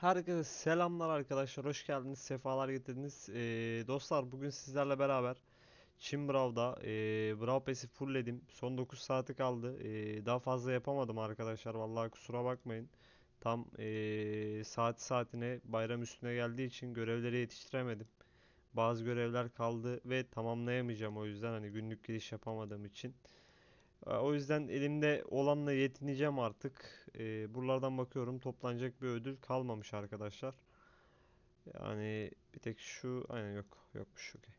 Herkese selamlar arkadaşlar. Hoş geldiniz. Sefalar getirdiniz. Ee, dostlar bugün sizlerle beraber Çin Brawl'da ee, Brawl Pass'i fullledim. Son 9 saati kaldı. Ee, daha fazla yapamadım arkadaşlar. Vallahi kusura bakmayın. Tam ee, saat saatine bayram üstüne geldiği için görevleri yetiştiremedim. Bazı görevler kaldı ve tamamlayamayacağım o yüzden hani günlük giriş yapamadığım için. Ee, O yüzden elimde olanla yetineceğim artık. Ee, buralardan bakıyorum toplanacak bir ödül kalmamış arkadaşlar. Yani bir tek şu aynen yok yokmuş okey.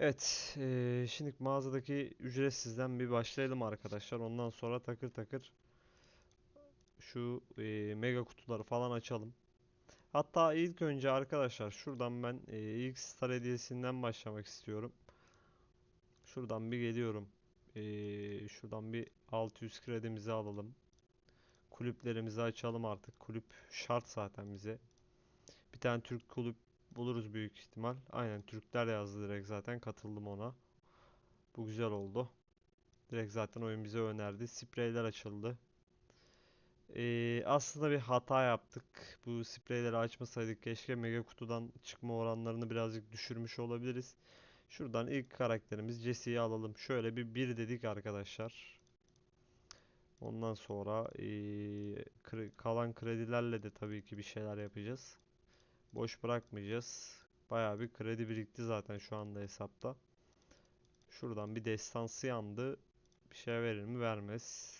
Evet ee, şimdi mağazadaki ücretsizden bir başlayalım arkadaşlar. Ondan sonra takır takır şu ee, mega kutuları falan açalım. Hatta ilk önce arkadaşlar şuradan ben ee, ilk star hediyesinden başlamak istiyorum. Şuradan bir geliyorum. Ee, şuradan bir 600 kredimizi alalım. Kulüplerimizi açalım artık. Kulüp şart zaten bize. Bir tane Türk kulüp buluruz büyük ihtimal. Aynen Türkler yazdı direkt zaten. Katıldım ona. Bu güzel oldu. Direkt zaten oyun bize önerdi. Spreyler açıldı. Ee, aslında bir hata yaptık. Bu spreyleri açmasaydık keşke mega kutudan çıkma oranlarını birazcık düşürmüş olabiliriz. Şuradan ilk karakterimiz Jesse'yi alalım. Şöyle bir bir dedik arkadaşlar. Ondan sonra kre- kalan kredilerle de tabii ki bir şeyler yapacağız. Boş bırakmayacağız. Bayağı bir kredi birikti zaten şu anda hesapta. Şuradan bir destansı yandı. Bir şey verir mi? Vermez.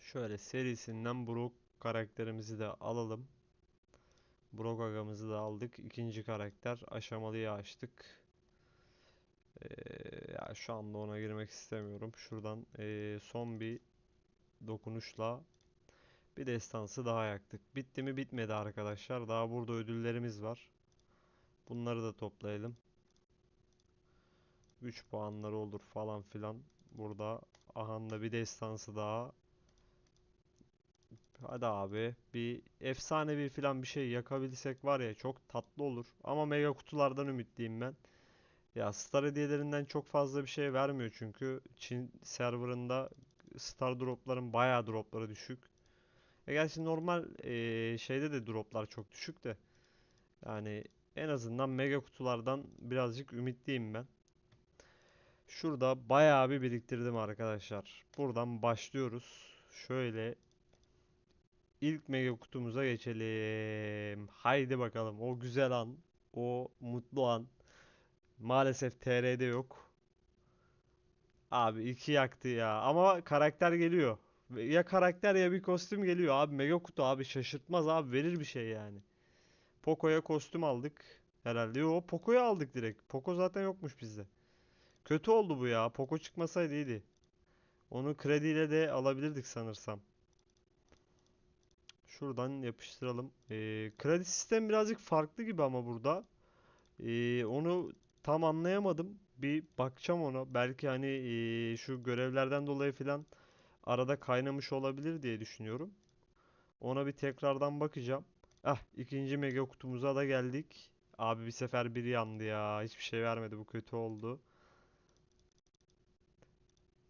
Şöyle serisinden Brock karakterimizi de alalım. Brock agamızı da aldık. İkinci karakter aşamalıyı açtık. Ee, ya şu anda ona girmek istemiyorum. Şuradan ee, son bir dokunuşla bir destansı daha yaktık. Bitti mi bitmedi arkadaşlar. Daha burada ödüllerimiz var. Bunları da toplayalım. Güç puanları olur falan filan. Burada ahanda bir destansı daha. Hadi abi bir efsanevi filan bir şey yakabilsek var ya çok tatlı olur. Ama mega kutulardan ümitliyim ben. Ya Star hediyelerinden çok fazla bir şey vermiyor çünkü Çin serverında Star dropların bayağı dropları düşük. E gerçi normal eee, şeyde de droplar çok düşük de. Yani en azından mega kutulardan birazcık ümitliyim ben. Şurada bayağı bir biriktirdim arkadaşlar. Buradan başlıyoruz. Şöyle ilk mega kutumuza geçelim. Haydi bakalım o güzel an, o mutlu an. Maalesef TR'de yok. Abi iki yaktı ya. Ama karakter geliyor. Ya karakter ya bir kostüm geliyor abi. Mega kutu abi şaşırtmaz abi. Verir bir şey yani. Poco'ya kostüm aldık. Herhalde. Yo Poco'yu aldık direkt. Poco zaten yokmuş bizde. Kötü oldu bu ya. Poco çıkmasaydı iyiydi. Onu krediyle de alabilirdik sanırsam. Şuradan yapıştıralım. Ee, kredi sistemi birazcık farklı gibi ama burada. Ee, onu tam anlayamadım. Bir bakacağım ona. Belki hani ee, şu görevlerden dolayı filan arada kaynamış olabilir diye düşünüyorum. Ona bir tekrardan bakacağım. Ah ikinci mega kutumuza da geldik. Abi bir sefer biri yandı ya. Hiçbir şey vermedi. Bu kötü oldu.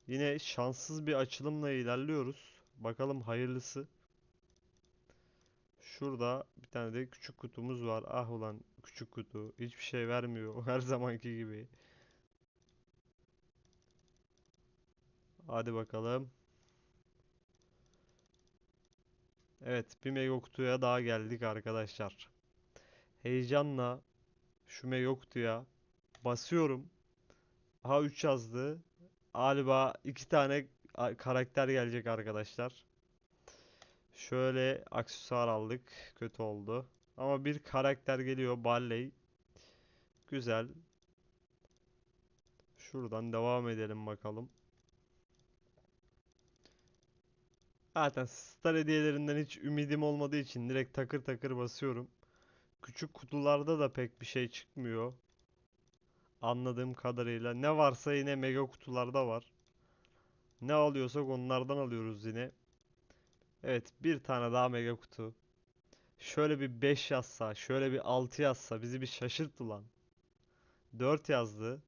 Yine şanssız bir açılımla ilerliyoruz. Bakalım hayırlısı. Şurada bir tane de küçük kutumuz var. Ah ulan küçük kutu. Hiçbir şey vermiyor. Her zamanki gibi. Hadi bakalım. Evet, bir mega kutuya daha geldik arkadaşlar. Heyecanla şu mega kutuya basıyorum. Aha 3 yazdı. Galiba 2 tane karakter gelecek arkadaşlar. Şöyle aksesuar aldık. Kötü oldu. Ama bir karakter geliyor. Barley. Güzel. Şuradan devam edelim bakalım. Zaten star hediyelerinden hiç ümidim olmadığı için direkt takır takır basıyorum. Küçük kutularda da pek bir şey çıkmıyor. Anladığım kadarıyla. Ne varsa yine mega kutularda var. Ne alıyorsak onlardan alıyoruz yine. Evet, bir tane daha mega kutu. Şöyle bir 5 yazsa, şöyle bir 6 yazsa bizi bir şaşırt ulan. 4 yazdı.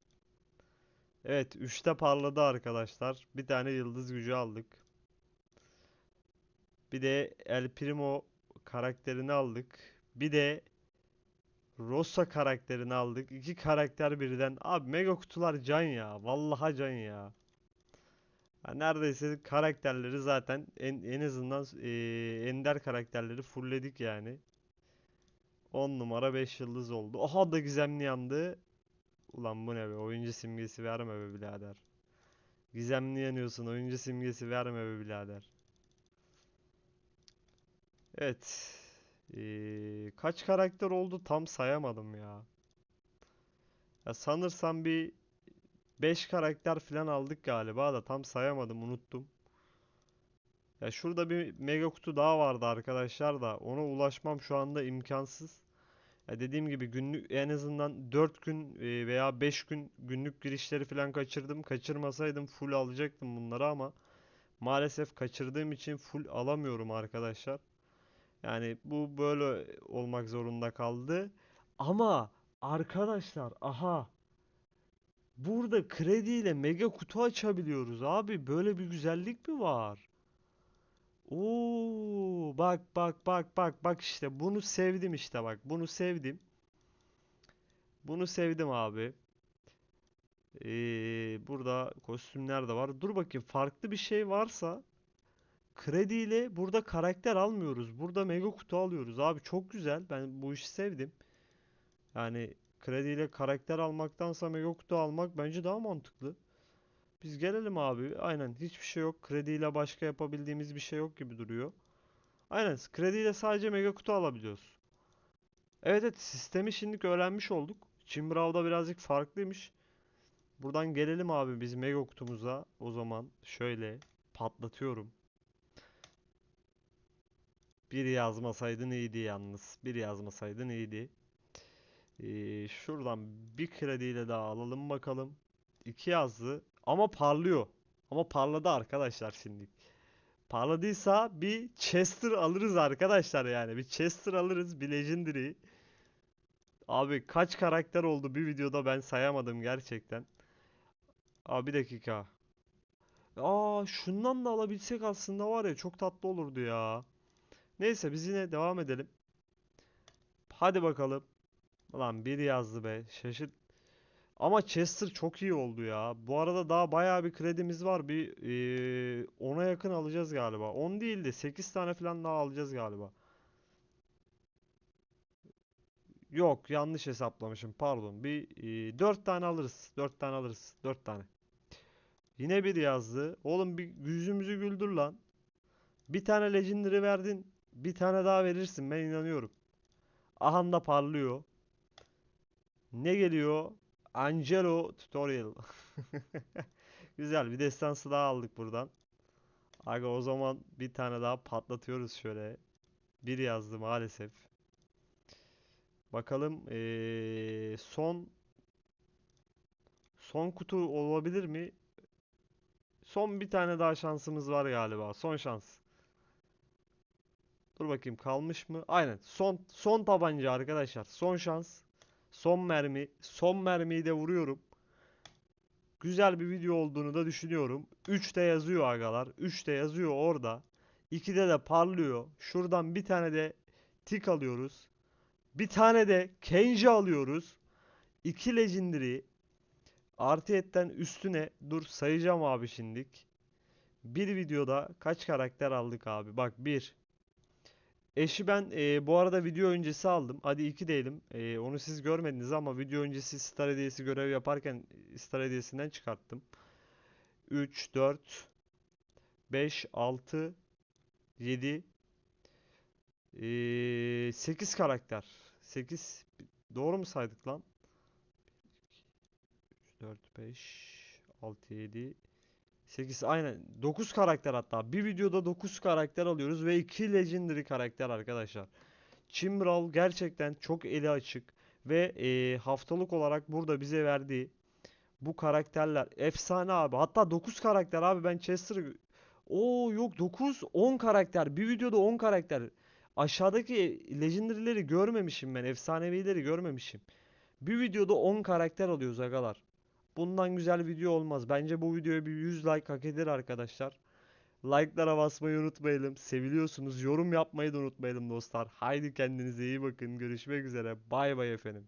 Evet, üçte parladı arkadaşlar. Bir tane yıldız gücü aldık. Bir de El Primo karakterini aldık. Bir de Rosa karakterini aldık. İki karakter birden. Abi mega kutular can ya. Vallahi can ya. Neredeyse karakterleri zaten en, en azından eee, ender karakterleri fullledik yani. 10 numara 5 yıldız oldu. Aha da gizemli yandı. Ulan bu ne be? Oyuncu simgesi verme be birader. Gizemli yanıyorsun. Oyuncu simgesi verme be birader. Evet. Eee, kaç karakter oldu tam sayamadım ya. Ya sanırsam bir 5 karakter falan aldık galiba da tam sayamadım unuttum. Ya şurada bir mega kutu daha vardı arkadaşlar da ona ulaşmam şu anda imkansız. Ya dediğim gibi günlük en azından 4 gün e, veya 5 gün günlük girişleri falan kaçırdım. Kaçırmasaydım full alacaktım bunları ama maalesef kaçırdığım için full alamıyorum arkadaşlar. Yani bu böyle olmak zorunda kaldı. Ama arkadaşlar aha burada krediyle mega kutu açabiliyoruz abi. Böyle bir güzellik mi var? Oo bak bak bak bak bak işte bunu sevdim işte bak bunu sevdim. Bunu sevdim abi. Ee, burada kostümler de var. Dur bakayım farklı bir şey varsa krediyle burada karakter almıyoruz. Burada mega kutu alıyoruz abi çok güzel. Ben bu işi sevdim. Yani krediyle karakter almaktansa kutu almak bence daha mantıklı. Biz gelelim abi. Aynen hiçbir şey yok. Krediyle başka yapabildiğimiz bir şey yok gibi duruyor. Aynen krediyle sadece mega kutu alabiliyoruz. Evet evet sistemi şimdi öğrenmiş olduk. Chimbraw'da birazcık farklıymış. Buradan gelelim abi biz mega kutumuza. O zaman şöyle patlatıyorum. Bir yazmasaydın iyiydi yalnız. Bir yazmasaydın iyiydi. Ee, şuradan bir krediyle daha alalım bakalım. İki yazdı ama parlıyor. Ama parladı arkadaşlar şimdi. Parladıysa bir Chester alırız arkadaşlar yani. Bir Chester alırız. Bir Legendary. Abi kaç karakter oldu bir videoda ben sayamadım gerçekten. Abi bir dakika. Aa şundan da alabilsek aslında var ya çok tatlı olurdu ya. Neyse biz yine devam edelim. Hadi bakalım. Ulan bir yazdı be. Şaşırt. Ama Chester çok iyi oldu ya. Bu arada daha bayağı bir kredimiz var. Bir eee, 10'a yakın alacağız galiba. 10 değil de 8 tane falan daha alacağız galiba. Yok yanlış hesaplamışım pardon. Bir eee 4 tane alırız. 4 tane alırız. 4 tane. Yine bir yazdı. Oğlum bir yüzümüzü güldür lan. Bir tane Legendary verdin. Bir tane daha verirsin ben inanıyorum. Ahan da parlıyor. Ne geliyor? Angelo Tutorial. Güzel bir destansı daha aldık buradan. Aga o zaman bir tane daha patlatıyoruz şöyle. Bir yazdı maalesef. Bakalım eee, son son kutu olabilir mi? Son bir tane daha şansımız var galiba. Son şans. Dur bakayım kalmış mı? Aynen. Son son tabanca arkadaşlar. Son şans. Son mermi. Son mermiyi de vuruyorum. Güzel bir video olduğunu da düşünüyorum. 3'te yazıyor agalar. 3'te yazıyor orada. 2'de de parlıyor. Şuradan bir tane de tik alıyoruz. Bir tane de Kenji alıyoruz. 2 Legendary. Artıyetten üstüne dur sayacağım abi şimdik. Bir videoda kaç karakter aldık abi? Bak 1. Eşi ben e, bu arada video öncesi aldım. Hadi 2 diyelim. E, onu siz görmediniz ama video öncesi Star Hediyesi görev yaparken Star Hediyesi'nden çıkarttım. 3, 4, 5, 6, 7, 8 karakter. 8 doğru mu saydık lan? 4, 5, 6, 7, 8 aynen 9 karakter hatta. Bir videoda 9 karakter alıyoruz ve 2 legendary karakter arkadaşlar. Chimral gerçekten çok eli açık ve e, haftalık olarak burada bize verdiği bu karakterler efsane abi. Hatta 9 karakter abi ben Chester Oo yok 9 10 karakter. Bir videoda 10 karakter. Aşağıdaki legendary'leri görmemişim ben. Efsanevileri görmemişim. Bir videoda 10 karakter alıyoruz agalar. Bundan güzel video olmaz. Bence bu videoya bir 100 like hak eder arkadaşlar. Like'lara basmayı unutmayalım. Seviliyorsunuz. Yorum yapmayı da unutmayalım dostlar. Haydi kendinize iyi bakın. Görüşmek üzere. Bay bay efendim.